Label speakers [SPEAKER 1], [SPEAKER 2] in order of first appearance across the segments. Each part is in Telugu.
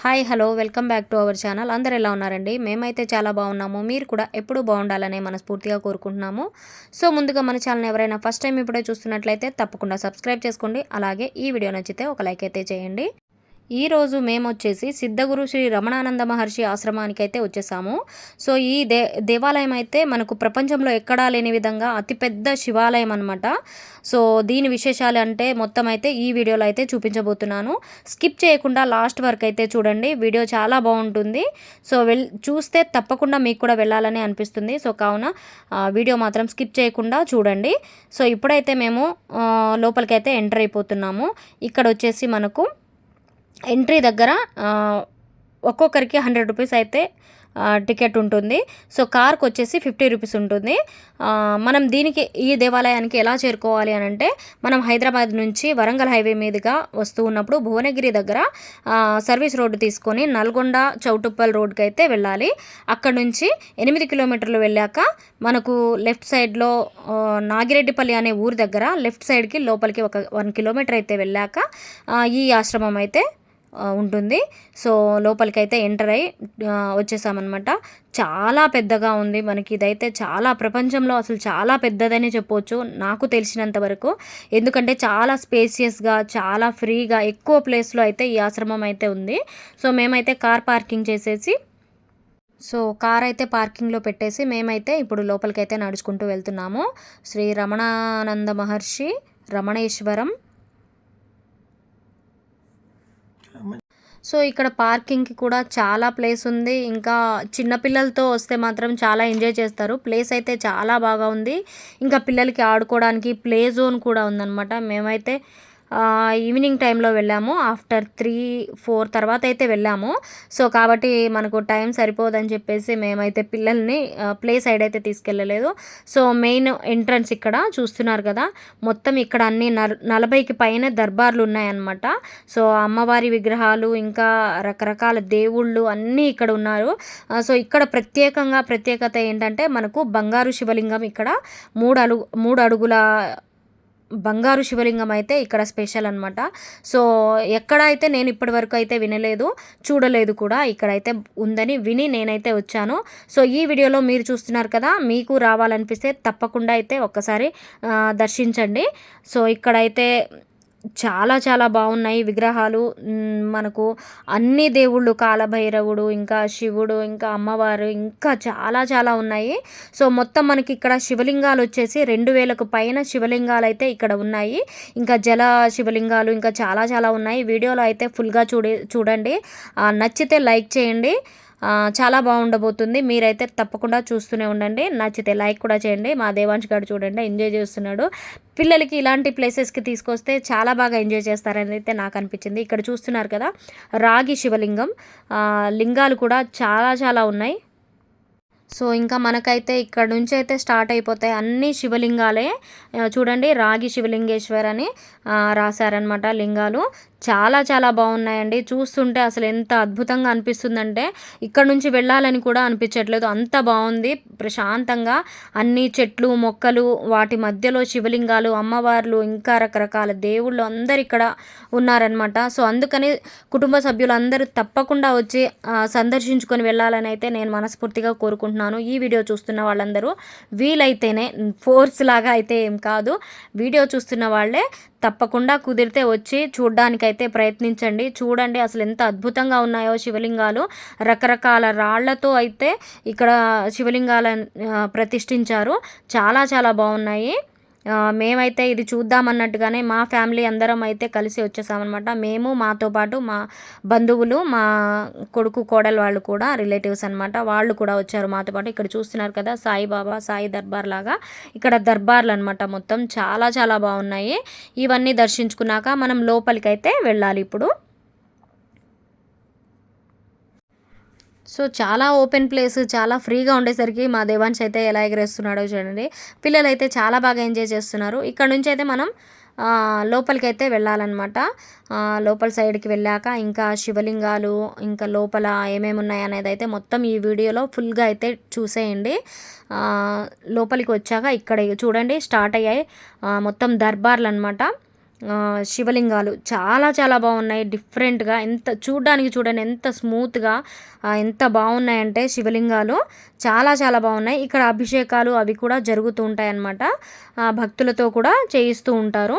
[SPEAKER 1] Hi hello welcome back to our channel. అందరు ఎలా ఉన్నారండి? మేమైతే చాలా బాగున్నాము. మీరు కూడా ఎప్పుడూ బాగుండాలనే మనస్ఫూర్తిగా కోరుకుంటున్నాము. సో ముందుగా మన ఛానల్ ఎవరైనా ఫస్ట్ టైం ఇప్పుడే చూస్తున్నట్లయితే తప్పకుండా సబ్స్క్రైబ్ చేసుకోండి. అలాగే ఈ వీడియో నచ్చితే ఒక లైక్ అయితే చేయండి. ఈరోజు మేము వచ్చేసి సిద్ధగురు శ్రీ రమణానంద మహర్షి ఆశ్రమానికి అయితే వచ్చేసాము. సో ఈ దే దేవాలయం అయితే మనకు ప్రపంచంలో ఎక్కడా లేని విధంగా అతిపెద్ద శివాలయం అనమాట సో దీని విశేషాలు అంటే మొత్తం అయితే ఈ వీడియోలో అయితే చూపించబోతున్నాను. స్కిప్ చేయకుండా లాస్ట్ వరకు అయితే చూడండి. వీడియో చాలా బాగుంటుంది. సో వెల్ చూస్తే తప్పకుండా మీకు కూడా వెళ్ళాలని అనిపిస్తుంది. సో కావున వీడియో మాత్రం స్కిప్ చేయకుండా చూడండి. సో ఇప్పుడైతే మేము లోపలికైతే ఎంటర్ అయిపోతున్నాము. ఇక్కడ వచ్చేసి మనకు ఎంట్రీ దగ్గర ఒక్కొక్కరికి హండ్రెడ్ రూపీస్ అయితే టికెట్ ఉంటుంది. సో కార్కి వచ్చేసి ఫిఫ్టీ రూపీస్ ఉంటుంది. మనం దీనికి ఈ దేవాలయానికి ఎలా చేరుకోవాలి అని అంటే మనం హైదరాబాద్ నుంచి వరంగల్ హైవే మీదుగా వస్తూ ఉన్నప్పుడు భువనగిరి దగ్గర సర్వీస్ రోడ్డు తీసుకొని నల్గొండ చౌటుప్పల్ రోడ్కి అయితే వెళ్ళాలి. అక్కడ నుంచి ఎనిమిది కిలోమీటర్లు వెళ్ళాక మనకు లెఫ్ట్ సైడ్లో నాగిరెడ్డిపల్లి అనే ఊరి దగ్గర లెఫ్ట్ సైడ్కి లోపలికి ఒక వన్ కిలోమీటర్ అయితే వెళ్ళాక ఈ ఆశ్రమం అయితే ఉంటుంది. సో లోపలికైతే ఎంటర్ అయ్యి వచ్చేసామన్నమాట. చాలా పెద్దగా ఉంది. మనకి ఇదైతే చాలా ప్రపంచంలో అసలు చాలా పెద్దదని చెప్పవచ్చు నాకు తెలిసినంత వరకు. ఎందుకంటే చాలా స్పేసియస్గా చాలా ఫ్రీగా ఎక్కువ ప్లేస్లో అయితే ఈ ఆశ్రమం అయితే ఉంది. సో మేమైతే కార్ పార్కింగ్ చేసేసి సో కార్ అయితే పార్కింగ్లో పెట్టేసి మేమైతే ఇప్పుడు లోపలికైతే నడుచుకుంటూ వెళ్తున్నాము. శ్రీ రమణానంద మహర్షి రమణేశ్వరం సో ఇక్కడ పార్కింగ్కి కూడా చాలా ప్లేస్ ఉంది. ఇంకా చిన్నపిల్లలతో వస్తే మాత్రం చాలా ఎంజాయ్ చేస్తారు. ప్లేస్ అయితే చాలా బాగా ఉంది. ఇంకా పిల్లలకి ఆడుకోవడానికి ప్లే జోన్ కూడా ఉందన్నమాట. మేమైతే ఈవినింగ్ టైంలో వెళ్ళాము. ఆఫ్టర్ త్రీ ఫోర్ తర్వాత అయితే వెళ్ళాము. సో కాబట్టి మనకు టైం సరిపోదని చెప్పేసి మేమైతే పిల్లల్ని ప్లే సైడ్ అయితే తీసుకెళ్ళలేదు. సో మెయిన్ ఎంట్రన్స్ ఇక్కడ చూస్తున్నారు కదా. మొత్తం ఇక్కడ అన్ని నలభైకి పైన దర్బార్లు ఉన్నాయన్నమాట. సో అమ్మవారి విగ్రహాలు ఇంకా రకరకాల దేవుళ్ళు అన్నీ ఇక్కడ ఉన్నారు. సో ఇక్కడ ప్రత్యేకంగా ప్రత్యేకత ఏంటంటే మనకు బంగారు శివలింగం ఇక్కడ మూడు అడుగు మూడు అడుగుల బంగారు శివలింగం అయితే ఇక్కడ స్పెషల్ అనమాట సో ఎక్కడైతే నేను ఇప్పటి వరకు అయితే వినలేదు చూడలేదు కూడా ఇక్కడైతే ఉందని విని నేనైతే వచ్చాను. సో ఈ వీడియోలో మీరు చూస్తున్నారు కదా మీకు రావాలనిపిస్తే తప్పకుండా అయితే ఒక్కసారి దర్శించండి. సో ఇక్కడైతే చాలా చాలా బాగున్నాయి విగ్రహాలు. మనకు అన్ని దేవుళ్ళు కాలభైరవుడు ఇంకా శివుడు ఇంకా అమ్మవారు ఇంకా చాలా చాలా ఉన్నాయి. సో మొత్తం మనకి ఇక్కడ శివలింగాలు వచ్చేసి రెండు వేలకు పైన శివలింగాలు అయితే ఇక్కడ ఉన్నాయి. ఇంకా జల శివలింగాలు ఇంకా చాలా చాలా ఉన్నాయి. వీడియోలో అయితే ఫుల్గా చూడే చూడండి. నచ్చితే లైక్ చేయండి. చాలా బాగుండబోతుంది. మీరైతే తప్పకుండా చూస్తూనే ఉండండి. నచ్చితే లైక్ కూడా చేయండి. మా దేవాంశ్ గారు చూడండి ఎంజాయ్ చేస్తున్నాడు. పిల్లలకి ఇలాంటి ప్లేసెస్కి తీసుకొస్తే చాలా బాగా ఎంజాయ్ చేస్తారని అయితే నాకు అనిపించింది. ఇక్కడ చూస్తున్నారు కదా రాగి శివలింగం. లింగాలు కూడా చాలా చాలా ఉన్నాయి. సో ఇంకా మనకైతే ఇక్కడ నుంచి అయితే స్టార్ట్ అయిపోతాయి అన్ని శివలింగాలే. చూడండి రాగి శివలింగేశ్వర్ అని రాశారనమాట లింగాలు. చాలా చాలా బాగున్నాయండి. చూస్తుంటే అసలు ఎంత అద్భుతంగా అనిపిస్తుందంటే ఇక్కడ నుంచి వెళ్ళాలని కూడా అనిపించట్లేదు. అంత బాగుంది. ప్రశాంతంగా అన్ని చెట్లు మొక్కలు వాటి మధ్యలో శివలింగాలు అమ్మవార్లు ఇంకా రకరకాల దేవుళ్ళు అందరు ఇక్కడ ఉన్నారనమాట సో అందుకని కుటుంబ సభ్యులందరూ తప్పకుండా వచ్చి సందర్శించుకొని వెళ్ళాలని అయితే నేను మనస్ఫూర్తిగా కోరుకుంటున్నాను. ఈ వీడియో చూస్తున్న వాళ్ళందరూ వీలైతేనే ఫోర్స్ లాగా అయితే ఏం కాదు. వీడియో చూస్తున్న వాళ్ళే తప్పకుండా కుదిరితే వచ్చి చూడ్డానికైతే ప్రయత్నించండి. చూడండి అసలు ఎంత అద్భుతంగా ఉన్నాయో శివలింగాలు. రకరకాల రాళ్ళతో అయితే ఇక్కడ శివలింగాలను ప్రతిష్ఠించారు. చాలా చాలా బాగున్నాయి. మేమైతే ఇది చూద్దాం అన్నట్టుగానే మా ఫ్యామిలీ అందరం అయితే కలిసి వచ్చేసామన్నమాట. మేము మాతో పాటు మా బంధువులు మా కొడుకు కోడలు వాళ్ళు కూడా రిలేటివ్స్ అనమాట వాళ్ళు కూడా వచ్చారు మాతో పాటు. ఇక్కడ చూస్తున్నారు కదా సాయిబాబా సాయి దర్బార్ లాగా ఇక్కడ దర్బార్లు అనమాట మొత్తం. చాలా చాలా బాగున్నాయి. ఇవన్నీ దర్శించుకున్నాక మనం లోపలికైతే వెళ్ళాలి ఇప్పుడు. సో చాలా ఓపెన్ ప్లేస్ చాలా ఫ్రీగా ఉండేసరికి మా దేవాన్స్ అయితే ఎలా ఎగరేస్తున్నాడో చూడండి. పిల్లలు అయితే చాలా బాగా ఎంజాయ్ చేస్తున్నారు. ఇక్కడ నుంచి అయితే మనం లోపలికి అయితే వెళ్ళాలన్నమాట. లోపల సైడ్కి వెళ్ళాక ఇంకా శివలింగాలు ఇంకా లోపల ఏమేమి ఉన్నాయి అనేది అయితే మొత్తం ఈ వీడియోలో ఫుల్గా అయితే చూసేయండి. లోపలికి వచ్చాక ఇక్కడ చూడండి స్టార్ట్ అయ్యాయి మొత్తం దర్బార్లు అనమాట శివలింగాలు చాలా చాలా బాగున్నాయి. డిఫరెంట్గా ఎంత చూడడానికి చూడండి ఎంత స్మూత్గా ఎంత బాగున్నాయంటే శివలింగాలు. చాలా చాలా బాగున్నాయి. ఇక్కడ అభిషేకాలు అవి కూడా జరుగుతూ ఉంటాయి అన్నమాట భక్తులతో కూడా చేయిస్తూ ఉంటారు.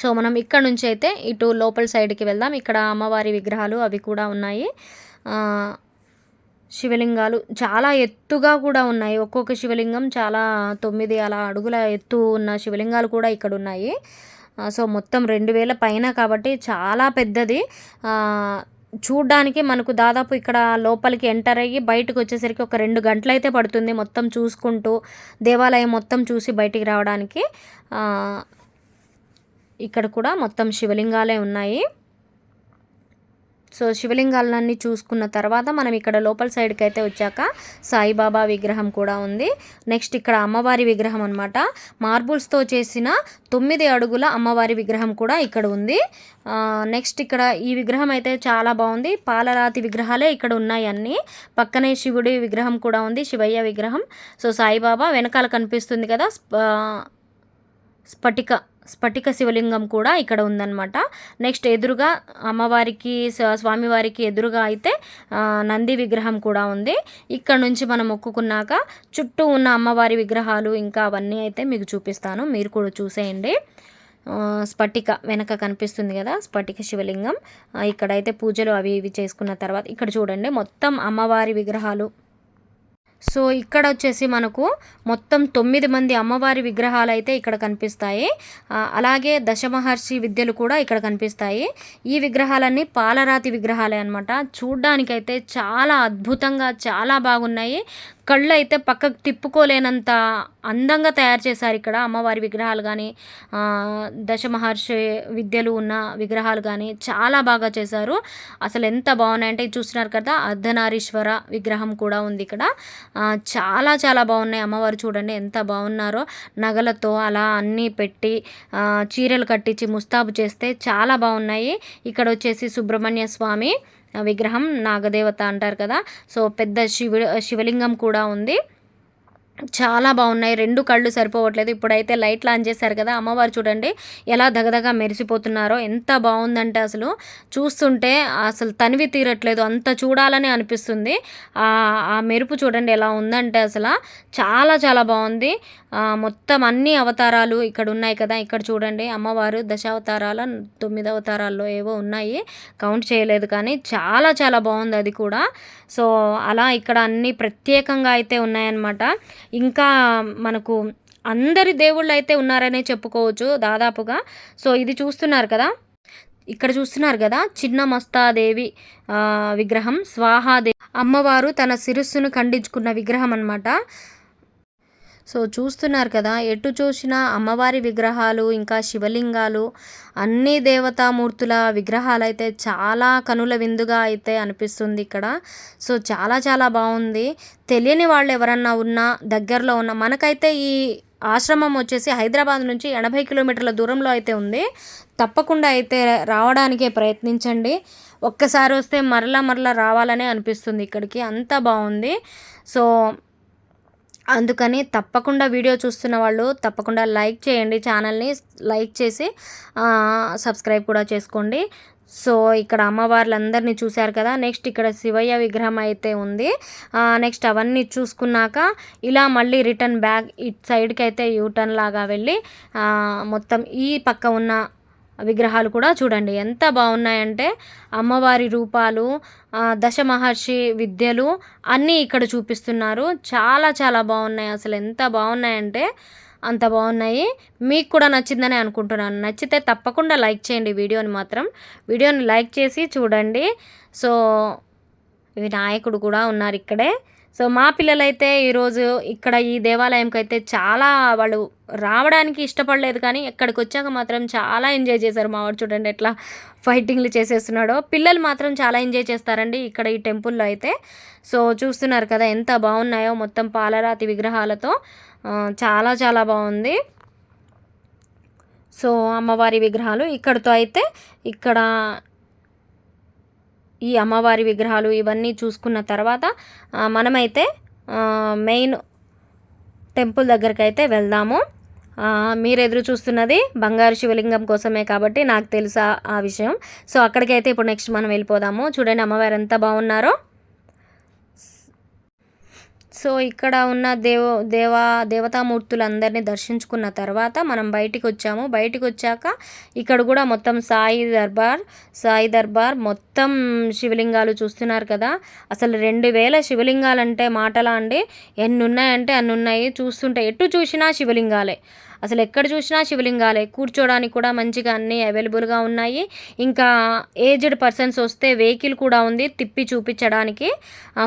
[SPEAKER 1] సో మనం ఇక్కడ నుంచి అయితే ఇటు లోపల సైడ్కి వెళ్దాం. ఇక్కడ అమ్మవారి విగ్రహాలు అవి కూడా ఉన్నాయి. శివలింగాలు చాలా ఎత్తుగా కూడా ఉన్నాయి. ఒక్కొక్క శివలింగం చాలా తొమ్మిది అలా అడుగుల ఎత్తు ఉన్న శివలింగాలు కూడా ఇక్కడ ఉన్నాయి. సో మొత్తం రెండు వేల పైన కాబట్టి చాలా పెద్దది. చూడ్డానికి మనకు దాదాపు ఇక్కడ లోపలికి ఎంటర్ అయ్యి బయటకు వచ్చేసరికి ఒక రెండు గంటలు అయితే పడుతుంది మొత్తం చూసుకుంటూ దేవాలయం మొత్తం చూసి బయటికి రావడానికి. ఇక్కడ కూడా మొత్తం శివలింగాలే ఉన్నాయి. సో శివలింగాలన్నీ చూసుకున్న తర్వాత మనం ఇక్కడ లోపల సైడ్కి అయితే వచ్చాక సాయిబాబా విగ్రహం కూడా ఉంది. నెక్స్ట్ ఇక్కడ అమ్మవారి విగ్రహం అనమాట మార్బుల్స్తో చేసిన తొమ్మిది అడుగుల అమ్మవారి విగ్రహం కూడా ఇక్కడ ఉంది. నెక్స్ట్ ఇక్కడ ఈ విగ్రహం అయితే చాలా బాగుంది. పాలరాతి విగ్రహాలే ఇక్కడ ఉన్నాయి అన్నీ. పక్కనే శివుడి విగ్రహం కూడా ఉంది శివయ్య విగ్రహం. సో సాయిబాబా వెనకాల కనిపిస్తుంది కదా స్ఫటిక స్ఫటిక శివలింగం కూడా ఇక్కడ ఉందన్నమాట. నెక్స్ట్ ఎదురుగా అమ్మవారికి స్వామివారికి ఎదురుగా అయితే నంది విగ్రహం కూడా ఉంది. ఇక్కడ నుంచి మనం మొక్కుకున్నాక చుట్టూ ఉన్న అమ్మవారి విగ్రహాలు ఇంకా అవన్నీ అయితే మీకు చూపిస్తాను. మీరు కూడా చూసేయండి. స్ఫటిక వెనక కనిపిస్తుంది కదా స్ఫటిక శివలింగం. ఇక్కడైతే పూజలు అవి ఇవి చేసుకున్న తర్వాత ఇక్కడ చూడండి మొత్తం అమ్మవారి విగ్రహాలు. సో ఇక్కడ వచ్చేసి మనకు మొత్తం తొమ్మిది మంది అమ్మవారి విగ్రహాలు అయితే ఇక్కడ కనిపిస్తాయి. అలాగే దశమహర్షి విద్యలు కూడా ఇక్కడ కనిపిస్తాయి. ఈ విగ్రహాలన్నీ పాలరాతి విగ్రహాలే అనమాట చూడ్డానికైతే చాలా అద్భుతంగా చాలా బాగున్నాయి. కళ్ళు అయితే పక్కకు తిప్పుకోలేనంత అందంగా తయారు చేశారు ఇక్కడ అమ్మవారి విగ్రహాలు కానీ దశమహర్షి విద్యలు ఉన్న విగ్రహాలు కానీ చాలా బాగా చేశారు. అసలు ఎంత బాగున్నాయంటే చూస్తున్నారు కదా అర్ధనారీశ్వర విగ్రహం కూడా ఉంది ఇక్కడ. చాలా చాలా బాగున్నాయి అమ్మవారు చూడండి ఎంత బాగున్నారో. నగలతో అలా అన్నీ పెట్టి చీరలు కట్టించి ముస్తాబు చేస్తే చాలా బాగున్నాయి. ఇక్కడ వచ్చేసి సుబ్రహ్మణ్య స్వామి విగ్రహం నాగదేవత అంటారు కదా. సో పెద్ద శివ శివలింగం కూడా ఉంది. చాలా బాగున్నాయి. రెండు కళ్ళు సరిపోవట్లేదు. ఇప్పుడైతే లైట్లు ఆన్ చేశారు కదా అమ్మవారు చూడండి. ఎలా దగదగా మెరిసిపోతున్నారో ఎంత బాగుందంటే అసలు. చూస్తుంటే అసలు తనివి తీరట్లేదు. అంత చూడాలని అనిపిస్తుంది. ఆ మెరుపు చూడండి ఎలా ఉందంటే అసలు. చాలా చాలా బాగుంది. మొత్తం అన్ని అవతారాలు ఇక్కడ ఉన్నాయి కదా. ఇక్కడ చూడండి అమ్మవారు దశావతారాల తొమ్మిది అవతారాల్లో ఏవో ఉన్నాయి. కౌంట్ చేయలేదు కానీ చాలా చాలా బాగుంది అది కూడా. సో అలా ఇక్కడ అన్ని ప్రత్యేకంగా అయితే ఉన్నాయన్నమాట. ఇంకా మనకు అందరి దేవుళ్ళు అయితే ఉన్నారనే చెప్పుకోవచ్చు దాదాపుగా. సో ఇది చూస్తున్నారు కదా? ఇక్కడ చూస్తున్నారు కదా? చిన్న మస్తాదేవి విగ్రహం. స్వాహాదేవి. అమ్మవారు తన శిరస్సును ఖండించుకున్న విగ్రహం అనమాట సో చూస్తున్నారు కదా ఎటు చూసినా అమ్మవారి విగ్రహాలు ఇంకా శివలింగాలు అన్ని దేవతామూర్తుల విగ్రహాలు అయితే చాలా కనుల విందుగా అయితే అనిపిస్తుంది ఇక్కడ. సో చాలా చాలా బాగుంది. తెలియని వాళ్ళు ఎవరన్నా ఉన్నా దగ్గరలో ఉన్న మనకైతే ఈ ఆశ్రమం వచ్చేసి హైదరాబాద్ నుంచి ఎనభై కిలోమీటర్ల దూరంలో అయితే ఉంది. తప్పకుండా అయితే రావడానికే ప్రయత్నించండి. ఒక్కసారి వస్తే మరలా మరలా రావాలనే అనిపిస్తుంది ఇక్కడికి. అంత బాగుంది. సో అందుకని తప్పకుండా వీడియో చూస్తున్న వాళ్ళు తప్పకుండా లైక్ చేయండి ఛానల్ని. లైక్ చేసి సబ్స్క్రైబ్ కూడా చేసుకోండి. సో ఇక్కడ అమ్మవార్లందరినీ చూశారు కదా? నెక్స్ట్ ఇక్కడ శివయ్య విగ్రహం అయితే ఉంది. నెక్స్ట్ అవన్నీ చూసుకున్నాక ఇలా మళ్ళీ రిటర్న్ బ్యాక్ ఇట్ సైడ్కి అయితే యూటర్న్ లాగా వెళ్ళి మొత్తం ఈ పక్క ఉన్న విగ్రహాలు కూడా చూడండి. ఎంత బాగున్నాయంటే అమ్మవారి రూపాలు దశ మహర్షి విద్యలు అన్నీ ఇక్కడ చూపిస్తున్నారు. చాలా చాలా బాగున్నాయి. అసలు ఎంత బాగున్నాయంటే అంత బాగున్నాయి. మీకు కూడా నచ్చిందని అనుకుంటున్నాను. నచ్చితే తప్పకుండా లైక్ చేయండి వీడియోని మాత్రం. వీడియోని లైక్ చేసి చూడండి. సో వినాయకుడు కూడా ఉన్నారు ఇక్కడే. సో మా పిల్లలైతే ఈరోజు ఇక్కడ ఈ దేవాలయంకి అయితే చాలా వాళ్ళు రావడానికి ఇష్టపడలేదు కానీ ఇక్కడికి వచ్చాక మాత్రం చాలా ఎంజాయ్ చేశారు మా వాడు చూడండి ఎట్లా ఫైటింగ్లు చేసేస్తున్నాడో. పిల్లలు మాత్రం చాలా ఎంజాయ్ చేస్తారండి ఇక్కడ ఈ టెంపుల్లో అయితే. సో చూస్తున్నారు కదా ఎంత బాగున్నాయో మొత్తం పాలరాతి విగ్రహాలతో. చాలా చాలా బాగుంది. సో అమ్మవారి విగ్రహాలు ఇక్కడితో అయితే ఇక్కడ ఈ అమ్మవారి విగ్రహాలు ఇవన్నీ చూసుకున్న తర్వాత మనమైతే మెయిన్ టెంపుల్ దగ్గరికి అయితే వెళ్దాము. మీరు ఎదురు చూస్తున్నది బంగారు శివలింగం కోసమే కాబట్టి నాకు తెలుసా ఆ విషయం. సో అక్కడికైతే ఇప్పుడు నెక్స్ట్ మనం వెళ్ళిపోదాము. చూడండి అమ్మవారు ఎంత బాగున్నారో. సో ఇక్కడ ఉన్న దేవ దేవా దేవతామూర్తులందరినీ దర్శించుకున్న తర్వాత మనం బయటికి వచ్చాము బయటికి వచ్చాక ఇక్కడ కూడా మొత్తం సాయి దర్బార్ సాయి దర్బార్ మొత్తం శివలింగాలు చూస్తున్నారు కదా. అసలు రెండు వేల శివలింగాలంటే మాటలా అండి. ఎన్ని ఉన్నాయంటే అన్ని ఉన్నాయి చూస్తుంటే ఎటు చూసినా శివలింగాలే. అసలు ఎక్కడ చూసినా శివలింగాలే. కూర్చోడానికి కూడా మంచిగా అన్నీ అవైలబుల్గా ఉన్నాయి. ఇంకా ఏజ్డ్ పర్సన్స్ వస్తే వెహికల్ కూడా ఉంది తిప్పి చూపించడానికి.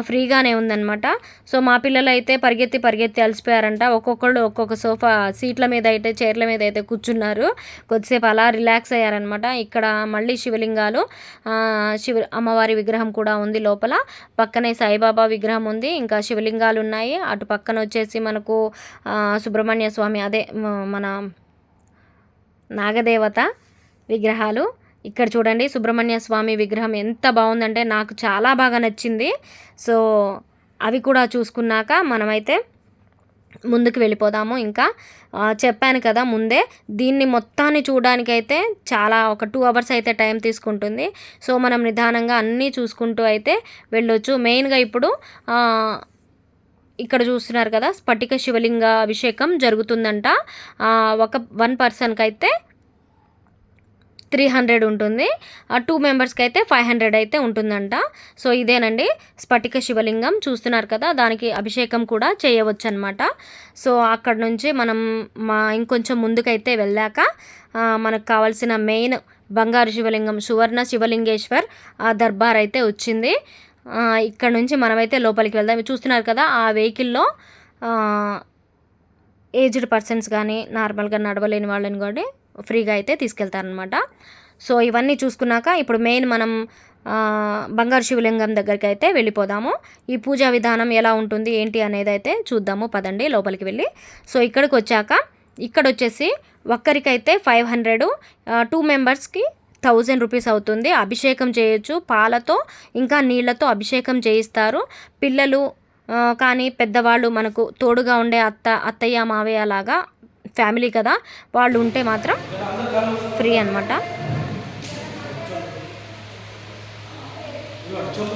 [SPEAKER 1] ఫ్రీగానే ఉందన్నమాట. సో మా పిల్లలు అయితే పరిగెత్తి పరిగెత్తి అలసిపోయారంట. ఒక్కొక్కళ్ళు ఒక్కొక్క సోఫా సీట్ల మీద అయితే చైర్ల మీద అయితే కూర్చున్నారు. కొద్దిసేపు అలా రిలాక్స్ అయ్యారనమాట ఇక్కడ మళ్ళీ శివలింగాలు శివ అమ్మవారి విగ్రహం కూడా ఉంది లోపల. పక్కనే సాయిబాబా విగ్రహం ఉంది. ఇంకా శివలింగాలు ఉన్నాయి. అటు పక్కన వచ్చేసి మనకు సుబ్రహ్మణ్య స్వామి అదే మన నాగదేవత విగ్రహాలు. ఇక్కడ చూడండి సుబ్రహ్మణ్య స్వామి విగ్రహం ఎంత బాగుందంటే నాకు చాలా బాగా నచ్చింది. సో అవి కూడా చూసుకున్నాక మనమైతే ముందుకు వెళ్ళిపోదాము. ఇంకా చెప్పాను కదా ముందే దీన్ని మొత్తాన్ని చూడడానికైతే చాలా ఒక టూ అవర్స్ అయితే టైం తీసుకుంటుంది. సో మనం నిదానంగా అన్నీ చూసుకుంటూ అయితే వెళ్ళొచ్చు. మెయిన్గా ఇప్పుడు ఇక్కడ చూస్తున్నారు కదా స్ఫటిక శివలింగ అభిషేకం జరుగుతుందంట. ఒక వన్ పర్సన్కి అయితే త్రీ హండ్రెడ్ ఉంటుంది. ఆ టూ మెంబర్స్కి అయితే ఫైవ్ హండ్రెడ్ అయితే ఉంటుందంట. సో ఇదేనండి స్ఫటిక శివలింగం. చూస్తున్నారు కదా దానికి అభిషేకం కూడా చేయవచ్చు అనమాట సో అక్కడ నుంచి మనం మా ఇంకొంచెం ముందుకైతే వెళ్ళాక మనకు కావాల్సిన మెయిన్ బంగారు శివలింగం సువర్ణ శివలింగేశ్వర్ ఆ దర్బార్ అయితే వచ్చింది. ఇక్కడ నుంచి మనమైతే లోపలికి వెళ్దాం. చూస్తున్నారు కదా ఆ వెహికల్లో ఏజ్డ్ పర్సన్స్ కానీ నార్మల్గా నడవలేని వాళ్ళని కూడా ఫ్రీగా అయితే తీసుకెళ్తారనమాట సో ఇవన్నీ చూసుకున్నాక ఇప్పుడు మెయిన్ మనం బంగారు శివలింగం దగ్గరికి అయితే వెళ్ళిపోదాము. ఈ పూజా విధానం ఎలా ఉంటుంది ఏంటి అనేది అయితే చూద్దాము. పదండి లోపలికి వెళ్ళి. సో ఇక్కడికి వచ్చాక ఇక్కడ వచ్చేసి ఒక్కరికైతే ఫైవ్ హండ్రెడ్ టూ మెంబర్స్కి థౌజండ్ రూపీస్ అవుతుంది. అభిషేకం చేయొచ్చు. పాలతో ఇంకా నీళ్ళతో అభిషేకం చేయిస్తారు. పిల్లలు కానీ పెద్దవాళ్ళు మనకు తోడుగా ఉండే అత్త అత్తయ్య మావయ్య లాగా ఫ్యామిలీ కదా వాళ్ళు ఉంటే మాత్రం ఫ్రీ అనమాట
[SPEAKER 2] చొప్పు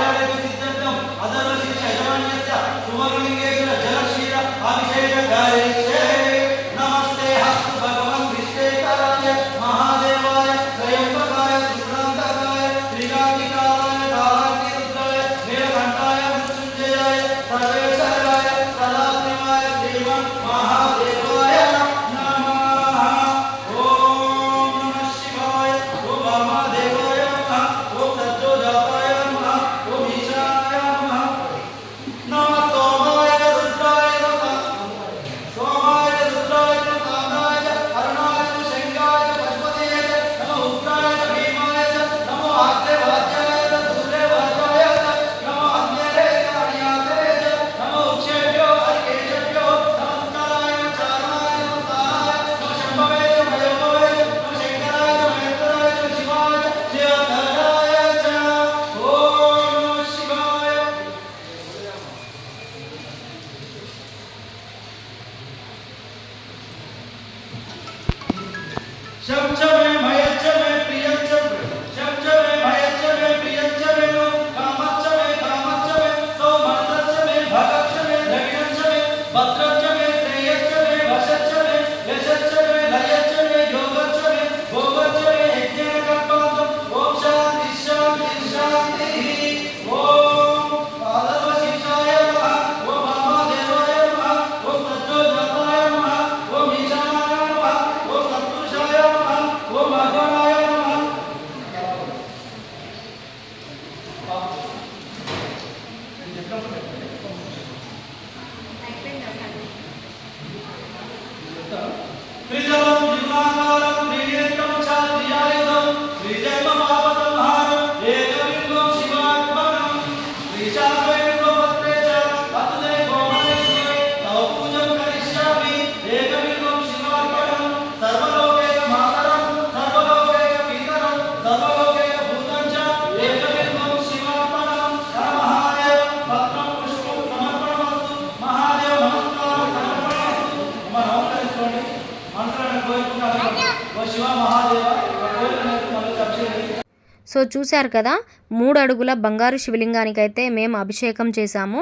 [SPEAKER 1] సో చూశారు కదా మూడు అడుగుల బంగారు శివలింగానికి అయితే మేము అభిషేకం చేశాము.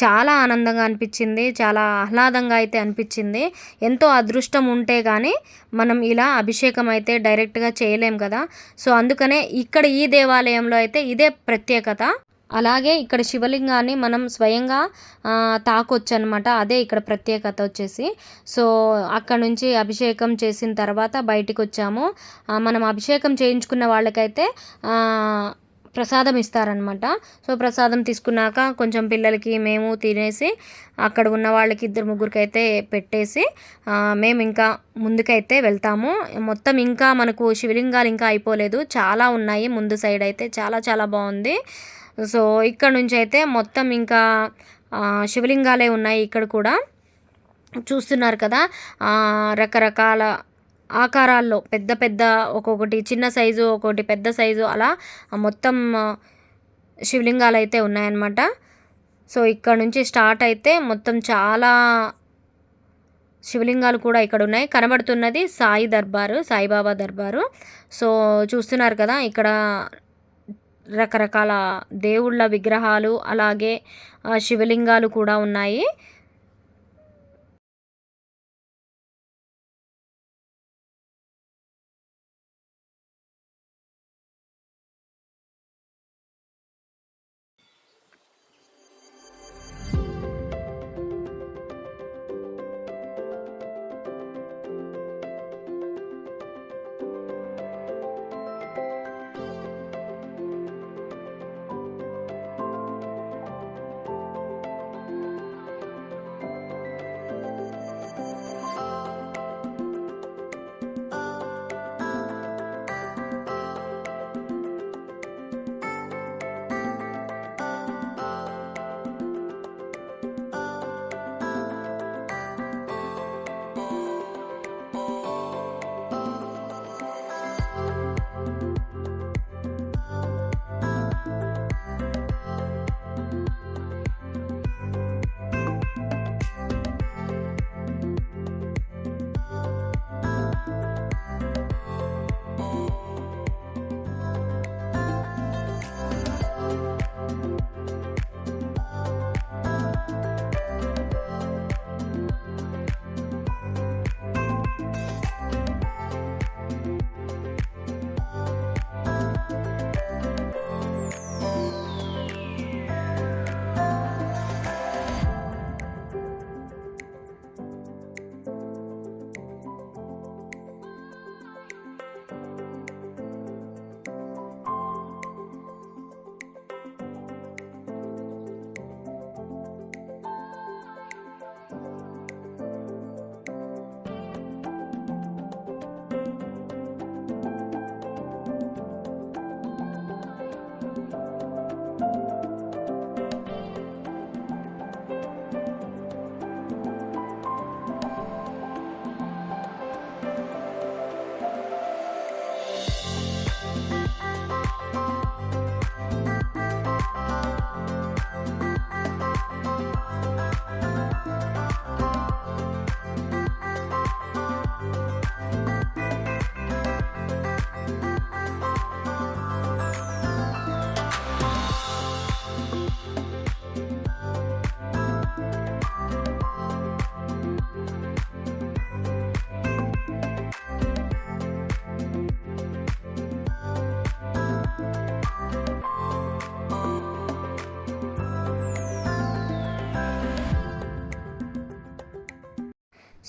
[SPEAKER 1] చాలా ఆనందంగా అనిపించింది చాలా ఆహ్లాదంగా అయితే అనిపించింది. ఎంతో అదృష్టం ఉంటే కానీ మనం ఇలా అభిషేకం అయితే డైరెక్ట్గా చేయలేం కదా. సో అందుకనే ఇక్కడ ఈ దేవాలయంలో అయితే ఇదే ప్రత్యేకత. అలాగే ఇక్కడ శివలింగాన్ని మనం స్వయంగా తాకొచ్చు అనమాట అదే ఇక్కడ ప్రత్యేకత వచ్చేసి. సో అక్కడ నుంచి అభిషేకం చేసిన తర్వాత బయటికి వచ్చాము మనం అభిషేకం చేయించుకున్న వాళ్ళకైతే ప్రసాదం ఇస్తారనమాట. సో ప్రసాదం తీసుకున్నాక కొంచెం పిల్లలకి మేము తినేసి అక్కడ ఉన్న వాళ్ళకి ఇద్దరు ముగ్గురికి అయితే పెట్టేసి మేము ఇంకా ముందుకైతే వెళ్తాము. మొత్తం ఇంకా మనకు శివలింగాలు ఇంకా అయిపోలేదు. చాలా ఉన్నాయి. ముందు సైడ్ అయితే చాలా చాలా బాగుంది. సో ఇక్కడ నుంచి అయితే మొత్తం ఇంకా శివలింగాలే ఉన్నాయి ఇక్కడ కూడా. చూస్తున్నారు కదా రకరకాల ఆకారాల్లో పెద్ద పెద్ద ఒక్కొక్కటి చిన్న సైజు ఒక్కొక్కటి పెద్ద సైజు అలా మొత్తం శివలింగాలు అయితే ఉన్నాయన్నమాట. సో ఇక్కడ నుంచి స్టార్ట్ అయితే మొత్తం చాలా శివలింగాలు కూడా ఇక్కడ ఉన్నాయి. కనబడుతున్నది సాయి దర్బారు సాయిబాబా దర్బారు. సో చూస్తున్నారు కదా ఇక్కడ రకరకాల దేవుళ్ళ విగ్రహాలు అలాగే ఆ, శివలింగాలు కూడా ఉన్నాయి.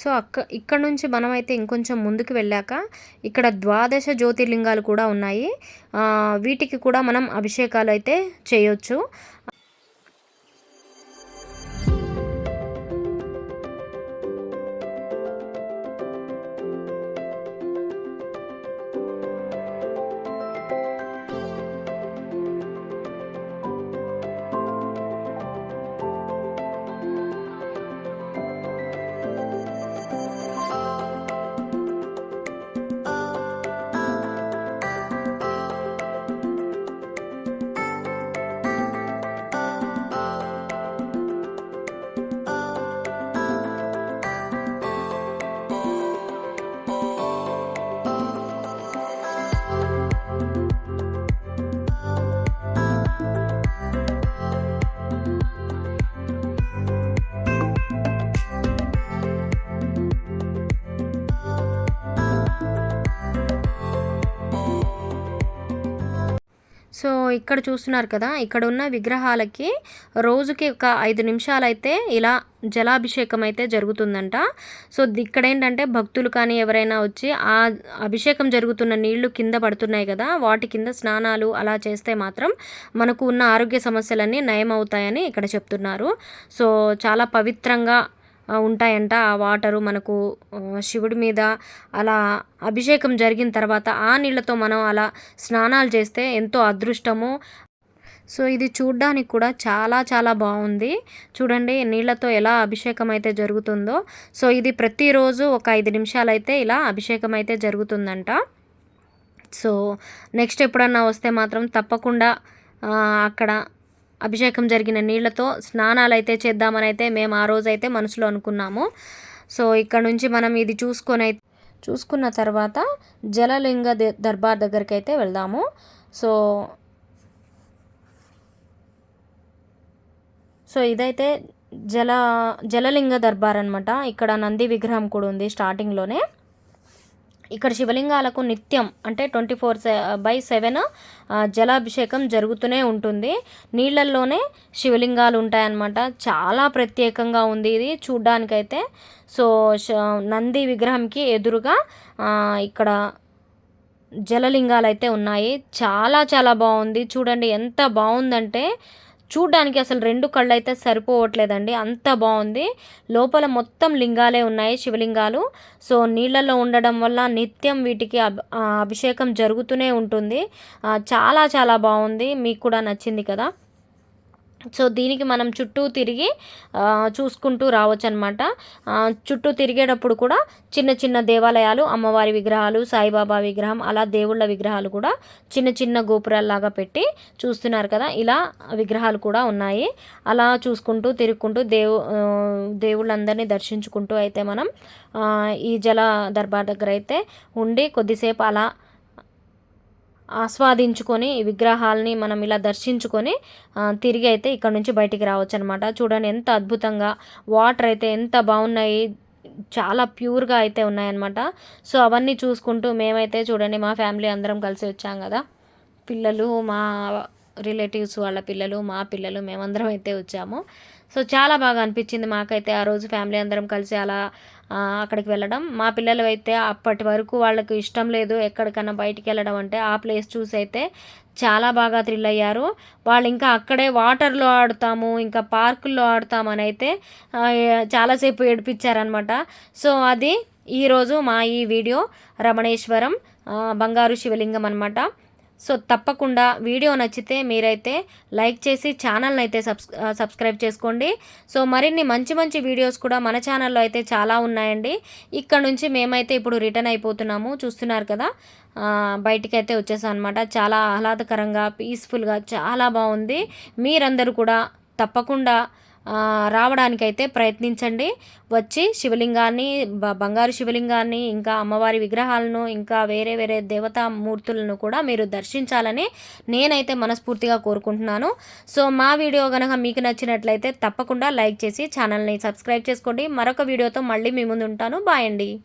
[SPEAKER 1] సో అక్క ఇక్కడ నుంచి మనమైతే ఇంకొంచెం ముందుకు వెళ్ళాక ఇక్కడ ద్వాదశ జ్యోతిర్లింగాలు కూడా ఉన్నాయి. వీటికి కూడా మనం అభిషేకాలు అయితే చేయొచ్చు. ఇక్కడ చూస్తున్నారు కదా ఇక్కడ ఉన్న విగ్రహాలకి రోజుకి ఒక ఐదు నిమిషాలైతే ఇలా జలాభిషేకం అయితే జరుగుతుందంట. సో ఇక్కడ ఏంటంటే భక్తులు కానీ ఎవరైనా వచ్చి ఆ అభిషేకం జరుగుతున్న నీళ్ళు కింద పడుతున్నాయి కదా వాటి కింద స్నానాలు అలా చేస్తే మాత్రం మనకు ఉన్న ఆరోగ్య సమస్యలన్నీ నయం అవుతాయని ఇక్కడ చెప్తున్నారు. సో చాలా పవిత్రంగా ఉంటాయంట. ఆ వాటరు మనకు శివుడి మీద అలా అభిషేకం జరిగిన తర్వాత ఆ నీళ్ళతో మనం అలా స్నానాలు చేస్తే ఎంతో అదృష్టము. సో ఇది చూడ్డానికి కూడా చాలా చాలా బాగుంది. చూడండి నీళ్ళతో ఎలా అభిషేకం అయితే జరుగుతుందో. సో ఇది ప్రతిరోజు ఒక ఐదు నిమిషాలు అయితే ఇలా అభిషేకం అయితే జరుగుతుందంట. సో నెక్స్ట్ ఎప్పుడన్నా వస్తే మాత్రం తప్పకుండా అక్కడ అభిషేకం జరిగిన నీళ్ళతో స్నానాలు అయితే చేద్దామని అయితే మేము ఆ రోజు అయితే మనసులో అనుకున్నాము. సో ఇక్కడ నుంచి మనం ఇది చూసుకొని అయితే చూసుకున్న తర్వాత జలలింగ దర్బార్ దగ్గరికి అయితే వెళ్దాము. సో సో ఇదైతే జల జలలింగ దర్బార్ అనమాట ఇక్కడ నంది విగ్రహం కూడా ఉంది స్టార్టింగ్లోనే. ఇక్కడ శివలింగాలకు నిత్యం అంటే ట్వంటీ ఫోర్ బై సెవెన్ జలాభిషేకం జరుగుతూనే ఉంటుంది. నీళ్ళల్లోనే శివలింగాలు ఉంటాయన్నమాట. చాలా ప్రత్యేకంగా ఉంది ఇది చూడ్డానికైతే. సో నంది విగ్రహంకి ఎదురుగా ఇక్కడ జలలింగాలు అయితే ఉన్నాయి. చాలా చాలా బాగుంది. చూడండి ఎంత బాగుందంటే చూడ్డానికి అసలు రెండు కళ్ళు అయితే సరిపోవట్లేదండి. అంత బాగుంది. లోపల మొత్తం లింగాలే ఉన్నాయి శివలింగాలు. సో నీళ్ళలో ఉండడం వల్ల నిత్యం వీటికి అభిషేకం జరుగుతూనే ఉంటుంది. చాలా చాలా బాగుంది. మీకు కూడా నచ్చింది కదా? సో దీనికి మనం చుట్టూ తిరిగి చూసుకుంటూ రావచ్చు అనమాట చుట్టూ తిరిగేటప్పుడు కూడా చిన్న చిన్న దేవాలయాలు అమ్మవారి విగ్రహాలు సాయిబాబా విగ్రహం అలా దేవుళ్ళ విగ్రహాలు కూడా చిన్న చిన్న గోపురాల్లాగా పెట్టి చూస్తున్నారు కదా. ఇలా విగ్రహాలు కూడా ఉన్నాయి. అలా చూసుకుంటూ తిరుగుకుంటూ దేవు దేవుళ్ళందరినీ దర్శించుకుంటూ అయితే మనం ఈ జల దర్బార్ దగ్గర అయితే ఉండి కొద్దిసేపు అలా ఆస్వాదించుకొని విగ్రహాలని మనం ఇలా దర్శించుకొని తిరిగి అయితే ఇక్కడ నుంచి బయటికి రావచ్చు అనమాట చూడండి ఎంత అద్భుతంగా వాటర్ అయితే ఎంత బాగున్నాయి చాలా ప్యూర్గా అయితే ఉన్నాయన్నమాట. సో అవన్నీ చూసుకుంటూ మేమైతే చూడండి మా ఫ్యామిలీ అందరం కలిసి వచ్చాం కదా. పిల్లలు మా రిలేటివ్స్ వాళ్ళ పిల్లలు మా పిల్లలు మేమందరం అయితే వచ్చాము. సో చాలా బాగా అనిపించింది మాకైతే ఆ రోజు ఫ్యామిలీ అందరం కలిసి అలా అక్కడికి వెళ్ళడం. మా పిల్లలు అయితే అప్పటి వరకు వాళ్ళకు ఇష్టం లేదు ఎక్కడికన్నా బయటికి వెళ్ళడం అంటే ఆ ప్లేస్ చూసి అయితే చాలా బాగా థ్రిల్ అయ్యారు. వాళ్ళు ఇంకా అక్కడే వాటర్లో ఆడుతాము ఇంకా పార్కుల్లో ఆడుతామని అయితే చాలాసేపు ఏడిపించారనమాట సో అది ఈరోజు మా ఈ వీడియో రమణేశ్వరం బంగారు శివలింగం అనమాట సో తప్పకుండా వీడియో నచ్చితే మీరైతే లైక్ చేసి ఛానల్ని అయితే సబ్స్ సబ్స్క్రైబ్ చేసుకోండి. సో మరిన్ని మంచి మంచి వీడియోస్ కూడా మన ఛానల్లో అయితే చాలా ఉన్నాయండి. ఇక్కడ నుంచి మేమైతే ఇప్పుడు రిటర్న్ అయిపోతున్నాము. చూస్తున్నారు కదా? బయటికి అయితే వచ్చేసాం అనమాట చాలా ఆహ్లాదకరంగా పీస్ఫుల్గా చాలా బాగుంది. మీరందరూ కూడా తప్పకుండా రావడానికైతే ప్రయత్నించండి. వచ్చి శివలింగాన్ని బ- బంగారు శివలింగాన్ని ఇంకా అమ్మవారి విగ్రహాలను ఇంకా వేరే వేరే దేవతా మూర్తులను కూడా మీరు దర్శించాలని నేనైతే మనస్ఫూర్తిగా కోరుకుంటున్నాను. సో మా వీడియో కనుక మీకు నచ్చినట్లయితే తప్పకుండా లైక్ చేసి ఛానల్ని సబ్స్క్రైబ్ చేసుకోండి. మరొక వీడియోతో మళ్ళీ మీ ముందు ఉంటాను. బాయ్ అండి.